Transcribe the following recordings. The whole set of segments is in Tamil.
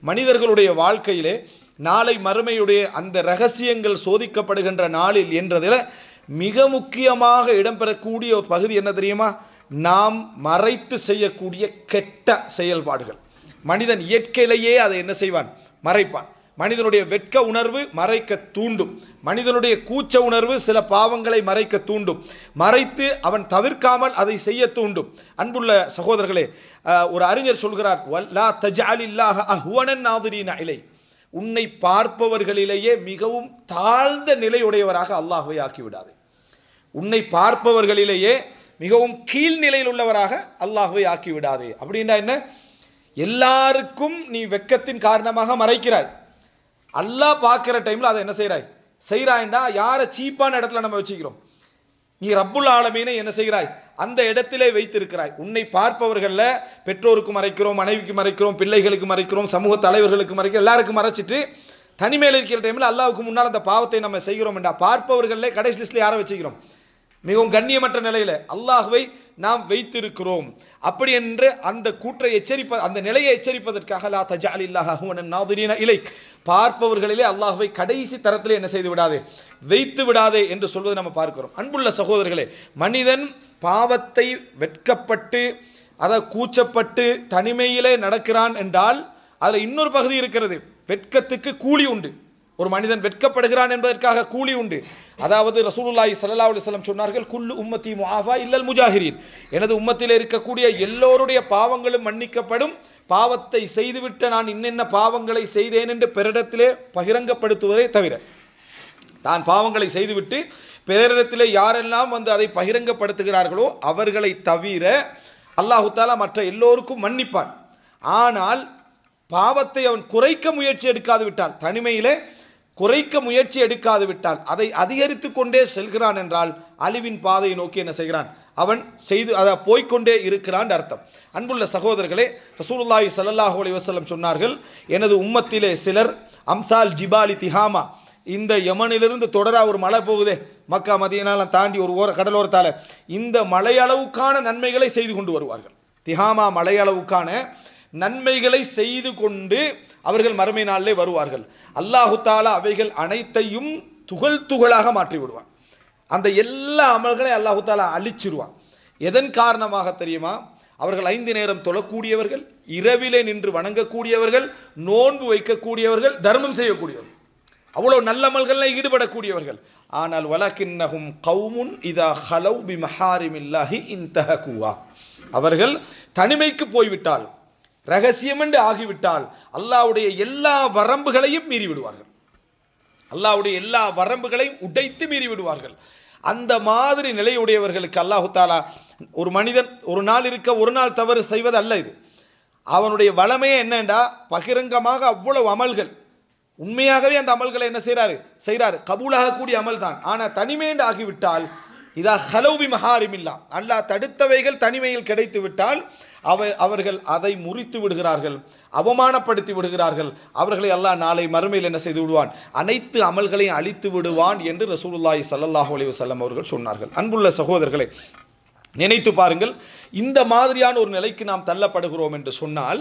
மனிதர்களுடைய வாழ்க்கையிலே நாளை மறுமையுடைய அந்த ரகசியங்கள் சோதிக்கப்படுகின்ற நாளில் என்றதில் மிக முக்கியமாக இடம்பெறக்கூடிய ஒரு பகுதி என்ன தெரியுமா? நாம் மறைத்து செய்யக்கூடிய கெட்ட செயல்பாடுகள். மனிதன் இயற்கையிலேயே அதை என்ன செய்வான்? மறைப்பான். மனிதனுடைய வெட்க உணர்வு மறைக்க தூண்டும். மனிதனுடைய கூச்ச உணர்வு சில பாவங்களை மறைக்க தூண்டும். மறைத்து அவன் தவிர்க்காமல் அதை செய்ய தூண்டும். அன்புள்ள சகோதரர்களே ஒரு அறிஞர் சொல்கிறார் வல்லா தஜாலில்லாக அஹ்வனன் நாதிரீன இலை. உன்னை பார்ப்பவர்களிலேயே மிகவும் தாழ்ந்த நிலையுடையவராக அல்லாஹுவை ஆக்கிவிடாது. உன்னை பார்ப்பவர்களிலேயே மிகவும் கீழ்நிலையில் உள்ளவராக அல்லாஹுவை ஆக்கிவிடாதே. அப்படின்னா என்ன? எல்லாருக்கும் நீ வெக்கத்தின் காரணமாக மறைக்கிறாய். அல்லாஹ் பார்க்குற டைமில் அதை என்ன செய்கிறாய் செய்கிறாய்ண்டா யாரை சீப்பான இடத்துல நம்ம வச்சுக்கிறோம்? நீ ரப்புல் ஆலமீனை என்ன செய்கிறாய்? அந்த இடத்திலே வைத்திருக்கிறாய். உன்னை பார்ப்பவர்களில் பெற்றோருக்கு மறைக்கிறோம் மனைவிக்கு மறைக்கிறோம் பிள்ளைகளுக்கு மறைக்கிறோம் சமூக தலைவர்களுக்கு மறைக்கிறோம் எல்லாருக்கும் மறைச்சிட்டு தனிமையில் இருக்கிற டைமில் அல்லாவுக்கு முன்னால் அந்த பாவத்தை நம்ம செய்கிறோம் என்றா பார்ப்பவர்களே கடைசி லிஸ்ட்டில் யாரை வச்சுக்கிறோம்? மிகவும் கண்ணியமற்ற நிலையில் அல்லாஹுவை நாம் வைத்திருக்கிறோம். அப்படி என்று அந்த கூற்றை எச்சரிப்ப அந்த நிலையை எச்சரிப்பதற்காக லா தஜா அலி அஹுவனன் நாதிரீன இலை பார்ப்பவர்களிலே அல்லாஹுவை கடைசி தரத்திலே என்ன செய்து விடாதே வைத்து விடாதே என்று சொல்வதை நம்ம பார்க்கிறோம். அன்புள்ள சகோதரர்களே மனிதன் பாவத்தை வெட்கப்பட்டு அதை கூச்சப்பட்டு தனிமையிலே நடக்கிறான் என்றால் அதில் இன்னொரு பகுதி இருக்கிறது. வெட்கத்துக்கு கூலி உண்டு. ஒரு மனிதன் வெட்கப்படுகிறான் என்பதற்காக கூலி உண்டு. அதாவது ரசூலுல்லாஹி சல்லா அலைஹி சொன்னார்கள் குல்லு உம்மத்தி முஹாஃபா இல்லல் முஜாஹிரீன். எனது உம்மத்தில் இருக்கக்கூடிய எல்லோருடைய பாவங்களும் மன்னிக்கப்படும். பாவத்தை செய்துவிட்ட நான் இன்னென்ன பாவங்களை செய்தேன் என்று பிறரிடத்திலே பகிரங்கப்படுத்துவதே தவிர தான் பாவங்களை செய்துவிட்டு பிறரிடத்திலே யாரெல்லாம் வந்து அதை பகிரங்கப்படுத்துகிறார்களோ அவர்களை தவிர அல்லாஹு தாலா மற்ற எல்லோருக்கும் மன்னிப்பான். ஆனால் பாவத்தை அவன் குறைக்க முயற்சி எடுக்காது விட்டான். தனிமையிலே குறைக்க முயற்சி எடுக்காது விட்டால் அதை அதிகரித்து கொண்டே செல்கிறான் என்றால் அழிவின் பாதையை நோக்கி என்ன செய்கிறான்? அவன் செய்து அதை போய்க்கொண்டே இருக்கிறான் அர்த்தம். அன்புள்ள சகோதரர்களே ரசூலுல்லாஹி சல்லாஹூ அலி வஸல்லம் சொன்னார்கள் எனது உம்மத்திலே சிலர் அம்சால் ஜிபாலி திஹாமா இந்த யமனிலிருந்து தொடரா ஒரு மலை போகுதே மக்கா மதியனாலாம் தாண்டி ஒரு ஓர கடலோரத்தால் இந்த மலையளவுக்கான நன்மைகளை செய்து கொண்டு வருவார்கள். திஹாமா மலையளவுக்கான நன்மைகளை செய்து கொண்டு அவர்கள் மறுமை நாளிலே வருவார்கள். அல்லாஹு தாலா அவைகள் அனைத்தையும் துகள் துகளாக மாற்றி விடுவான் அந்த எல்லா அமல்களையும் அல்லாஹு தாலா அழிச்சிருவான். எதன் காரணமாக தெரியுமா? அவர்கள் ஐந்து நேரம் தொழக்கூடியவர்கள் இரவிலே நின்று வணங்கக்கூடியவர்கள் நோன்பு வைக்கக்கூடியவர்கள் தர்மம் செய்யக்கூடியவர்கள். அவ்வளோ நல்ல அமல்களில் ஈடுபடக்கூடியவர்கள். ஆனால் வலக்கின்னஹும் கவுமுன் இதா ஹலவ் பி மஹாரிமில்லாஹி இன்தஹகுவா. அவர்கள் தனிமைக்கு போய்விட்டால் ரகசியம் என்று ஆகிவிட்டால் அல்லாவுடைய எல்லா வரம்புகளையும் மீறி விடுவார்கள் எல்லா வரம்புகளையும் உடைத்து மீறி விடுவார்கள் அந்த மாதிரி நிலையுடையவர்களுக்கு அல்லாஹு தாலா ஒரு மனிதன் ஒரு நாள் இருக்க ஒரு நாள் தவறு செய்வது அல்ல இது. அவனுடைய வளமையே என்னண்டா? பகிரங்கமாக அவ்வளவு அமல்கள். உண்மையாகவே அந்த அமல்களை என்ன செய்கிறாரு செய்கிறாரு கபூலாகக்கூடிய அமல் தான் ஆனால் தனிமேண்டு ஆகிவிட்டால் இதா ஹலௌபி மஹாரிமில்லா. அல்லாஹ் தடுத்தவைகள் தனிமையில் கிடைத்து விட்டால் அவ அவர்கள் அதை முறித்து விடுகிறார்கள் அவமானப்படுத்தி விடுகிறார்கள். அவர்களை அல்லாஹ் நாளை மறுமையில் என்ன செய்து விடுவான்? அனைத்து அமல்களையும் அழித்து விடுவான் என்று ரசூலுல்லாஹி ஸல்லல்லாஹு அலி வஸல்லம் அவர்கள் சொன்னார்கள். அன்புள்ள சகோதரர்களே நினைத்து பாருங்கள் இந்த மாதிரியான ஒரு நிலைக்கு நாம் தள்ளப்படுகிறோம் என்று சொன்னால்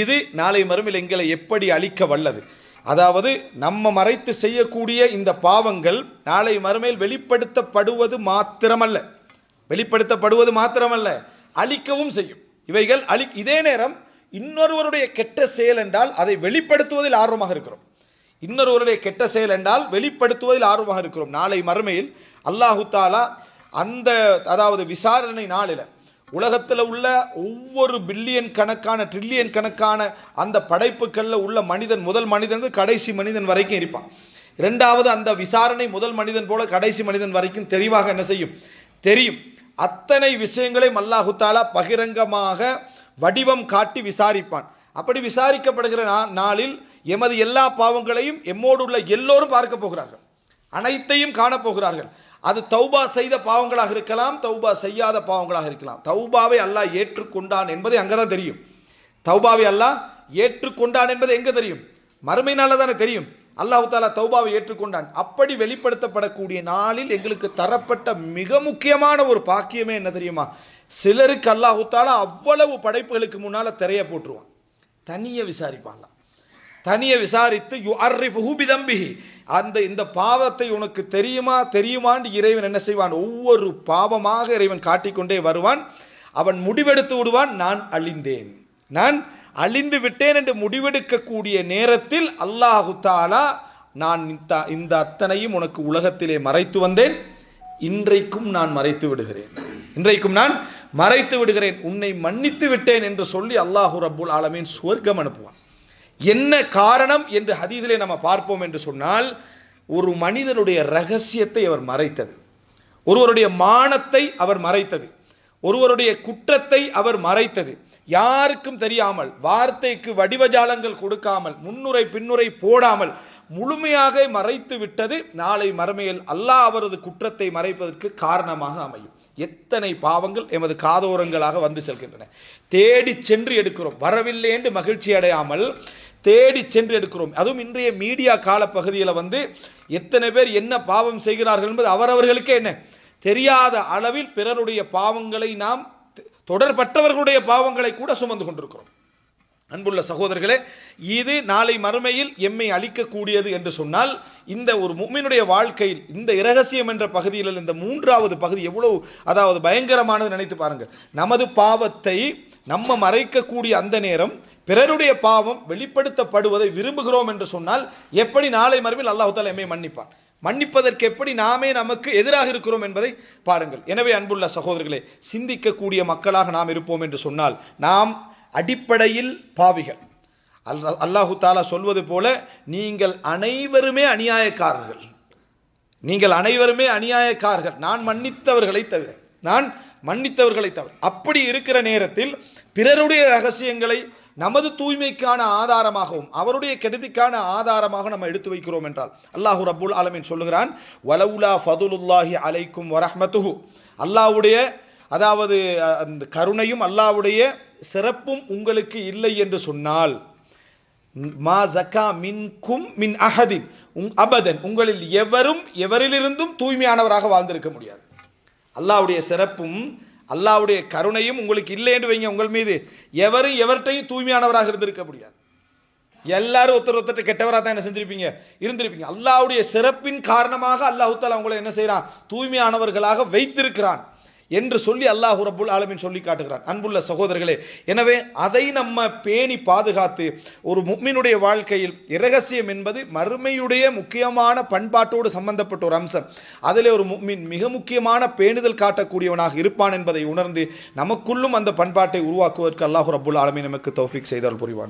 இது நாளை மறுமையில் எங்களை எப்படி அழிக்க வல்லது? அதாவது நம்ம மறைத்து செய்யக்கூடிய இந்த பாவங்கள் நாளை மறுமையில் வெளிப்படுத்தப்படுவது மாத்திரமல்ல. வெளிப்படுத்தப்படுவது மாத்திரமல்ல. அழிக்கவும் செய்யும். இவைகள் அழி இதே நேரம் இன்னொருவருடைய கெட்ட செயல் என்றால் அதை வெளிப்படுத்துவதில் ஆர்வமாக இருக்கிறோம். இன்னொருவருடைய கெட்ட செயல் என்றால் வெளிப்படுத்துவதில் ஆர்வமாக இருக்கிறோம். நாளை மறுமையில் அல்லாஹு தாலா அந்த அதாவது விசாரணை நாளில் உலகத்தில் உள்ள ஒவ்வொரு பில்லியன் கணக்கான ட்ரில்லியன் கணக்கான அந்த படைப்புகளில் உள்ள மனிதன் முதல் மனிதன் கடைசி மனிதன் வரைக்கும் இருப்பான். இரண்டாவது அந்த விசாரணை முதல் மனிதன் போல கடைசி மனிதன் வரைக்கும் தெளிவாக என்ன செய்யும்? தெரியும். அத்தனை விஷயங்களையும் அல்லாஹு பகிரங்கமாக வடிவம் காட்டி விசாரிப்பான். அப்படி விசாரிக்கப்படுகிற நா- நாளில் எமது எல்லா பாவங்களையும் எம்மோடு உள்ள எல்லோரும் பார்க்க போகிறார்கள். அனைத்தையும் காணப்போகிறார்கள் அது தௌபா செய்த பாவங்களாக இருக்கலாம் தௌபா செய்யாத பாவங்களாக இருக்கலாம். தௌபாவை அல்லாஹ் ஏற்றுக்கொண்டான் என்பதை அங்கதான் தெரியும். தௌபாவை அல்லாஹ் ஏற்றுக்கொண்டான் என்பது எங்கே தெரியும்? மறுமை நாளில் தானே தெரியும். அல்லாஹு தாலா தௌபாவை ஏற்றுக்கொண்டான். அப்படி வெளிப்படுத்தப்படக்கூடிய நாளில் எங்களுக்கு தரப்பட்ட மிக முக்கியமான ஒரு பாக்கியமே என்ன தெரியுமா? சிலருக்கு அல்லாஹு தாலா அவ்வளவு படைப்புகளுக்கு முன்னால் திரைய போட்டுருவான். தனியை விசாரிப்பான்லாம் தனியை விசாரித்து யு அர்ரிஃபுஹு பிதம்பிஹி. அந்த இந்த பாவத்தை உனக்கு தெரியுமா? தெரியுமான்னு இறைவன் என்ன செய்வான்? ஒவ்வொரு பாவமாக இறைவன் காட்டிக்கொண்டே வருவான். அவன் முடிவெடுத்து விடுவான். நான் அழிந்தேன். நான் அழிந்து விட்டேன் என்று முடிவெடுக்கக்கூடிய நேரத்தில் அல்லாஹு தாலா நான் இந்த இந்த அத்தனையும் உனக்கு உலகத்திலே மறைத்து வந்தேன். இன்றைக்கும் நான் மறைத்து விடுகிறேன். இன்றைக்கும் நான் மறைத்து விடுகிறேன். உன்னை மன்னித்து விட்டேன் என்று சொல்லி அல்லாஹு ரபுல் ஆலமீன் சுவர்க்கம் அனுப்புவான். என்ன காரணம் என்று ஹதீதிலே நம்ம பார்ப்போம் என்று சொன்னால் ஒரு மனிதனுடைய ரகசியத்தை அவர் மறைத்தது. ஒருவருடைய மானத்தை அவர் மறைத்தது. ஒருவருடைய குற்றத்தை அவர் மறைத்தது. யாருக்கும் தெரியாமல் வார்த்தைக்கு வடிவஜாலங்கள் கொடுக்காமல் முன்னுரை பின்னுரை போடாமல் முழுமையாக மறைத்து விட்டது நாளை மறுமையில் அல்லாஹ் அவரது குற்றத்தை மறைப்பதற்கு காரணமாக அமையும். எத்தனை பாவங்கள் எமது காதோரங்களாக வந்து செல்கின்றன. தேடி சென்று எடுக்கிறோம். வரவில்லை என்று மகிழ்ச்சி அடையாமல் தேடி சென்று எடுக்கிறோம். அதுவும் இன்றைய மீடியா காலப்பகுதியில் வந்து எத்தனை பேர் என்ன பாவம் செய்கிறார்கள் என்பது அவரவர்களுக்கே என்ன? தெரியாத அளவில் பிறருடைய பாவங்களை நாம் தொடர்பற்றவர்களுடைய பாவங்களை கூட சுமந்து கொண்டிருக்கிறோம். அன்புள்ள சகோதரர்களே இது நாளை மறுமையில் எம்மை அளிக்கக்கூடியது என்று சொன்னால் இந்த ஒரு மும்மினுடைய வாழ்க்கையில் இந்த இரகசியம் என்ற பகுதியில் இந்த மூன்றாவது பகுதி எவ்வளவு அதாவது பயங்கரமானது நினைத்து பாருங்கள். நமது பாவத்தை நம்ம மறைக்கக்கூடிய அந்த நேரம் பிறருடைய பாவம் வெளிப்படுத்தப்படுவதை விரும்புகிறோம் என்று சொன்னால் எப்படி நாளை மறுவில் அல்லாஹால எம்மை மன்னிப்பான்? மன்னிப்பதற்கு எப்படி நாமே நமக்கு எதிராக இருக்கிறோம் என்பதை பாருங்கள். எனவே அன்புள்ள சகோதரர்களே சிந்திக்கக்கூடிய மக்களாக நாம் இருப்போம் என்று சொன்னால் நாம் அடிப்படையில் பாவிகள். அல்ல அல்லாஹு தாலா சொல்வது போல நீங்கள் அனைவருமே அநியாயக்காரர்கள். நீங்கள் அனைவருமே அநியாயக்காரர்கள். நான் மன்னித்தவர்களை தவிர நான் மன்னித்தவர்களை தவிர அப்படி இருக்கிற நேரத்தில் பிறருடைய ரகசியங்களை நமது தூய்மைக்கான ஆதாரமாகவும் அவருடைய கெடுதிக்கான ஆதாரமாக நம்ம எடுத்து வைக்கிறோம் என்றால் அல்லாஹு அபுல் ஆலமீன் சொல்லுகிறான் வலவுலா ஃபதுலுல்லாஹி அலைக்கும் வரஹ்மத்துஹு. அல்லாவுடைய அதாவது அந்த கருணையும் அல்லாவுடைய சிறப்பும் உங்களுக்கு இல்லை என்று சொன்னால் மா ஜக்கா மின்கும் மின் அஹதின். உங் அபதன் உங்களில் எவரும் எவரிலிருந்தும் தூய்மையானவராக வாழ்ந்திருக்க முடியாது. அல்லாவுடைய சிறப்பும் அல்லாவுடைய கருணையும் உங்களுக்கு இல்லைன்னு வைங்க உங்கள் மீது. எவரும் எவர்கிட்டையும் தூய்மையானவராக இருந்திருக்க முடியாது. எல்லாரும் ஒருத்தர் ஒருத்தர் கெட்டவராக தான் என்ன செஞ்சிருப்பீங்க? இருந்திருப்பீங்க. அல்லாவுடைய சிறப்பின் காரணமாக அல்லாஹு தாலா உங்களை என்ன செய்கிறான் தூய்மையானவர்களாக வைத்திருக்கிறான். என்று சொல்லி அல்லாஹ் ரபுல் ஆலமின் சொல்லி காட்டுகிறான். அன்புள்ள சகோதரர்களே எனவே அதை நம்ம பேணி பாதுகாத்து ஒரு முக்மினுடைய வாழ்க்கையில் இரகசியம் என்பது மறுமையுடைய முக்கியமான பண்பாட்டோடு சம்பந்தப்பட்ட ஒரு அம்சம். அதிலே ஒரு முக்மின் மிக முக்கியமான பேணுதல் காட்டக்கூடியவனாக இருப்பான் என்பதை உணர்ந்து நமக்குள்ளும் அந்த பண்பாட்டை உருவாக்குவதற்கு அல்லாஹ் ரபுல் ஆலமின் நமக்கு தௌஃபிக் செய்தால் புரிவானா